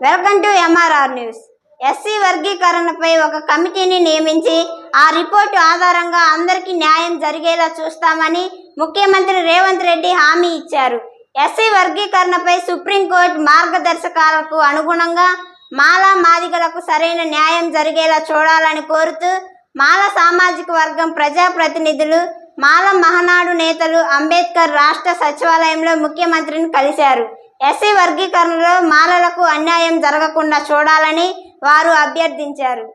Welcome to MRR news SC వర్గీకరణపై ఒక కమిటీని నియమించి ఆ రిపోర్టు ఆధారంగా అందరికీ న్యాయం జరిగేలా చూస్తామని ముఖ్యమంత్రి రేవంత్ రెడ్డి హామీ ఇచ్చారు. ఎస్సీ వర్గీకరణపై సుప్రీంకోర్టు మార్గదర్శకాలకు అనుగుణంగా మాల మాదిగలకు సరైన న్యాయం జరిగేలా చూడాలని కోరుతూ మాల సామాజిక వర్గం ప్రజాప్రతినిధులు మాల మహనాడు నేతలు అంబేద్కర్ రాష్ట్ర సచివాలయంలో ముఖ్యమంత్రిని కలిశారు. ఎస్సీ వర్గీకరణలో మాలలకు అన్యాయం జరగకుండా చూడాలని వారు అభ్యర్థించారు.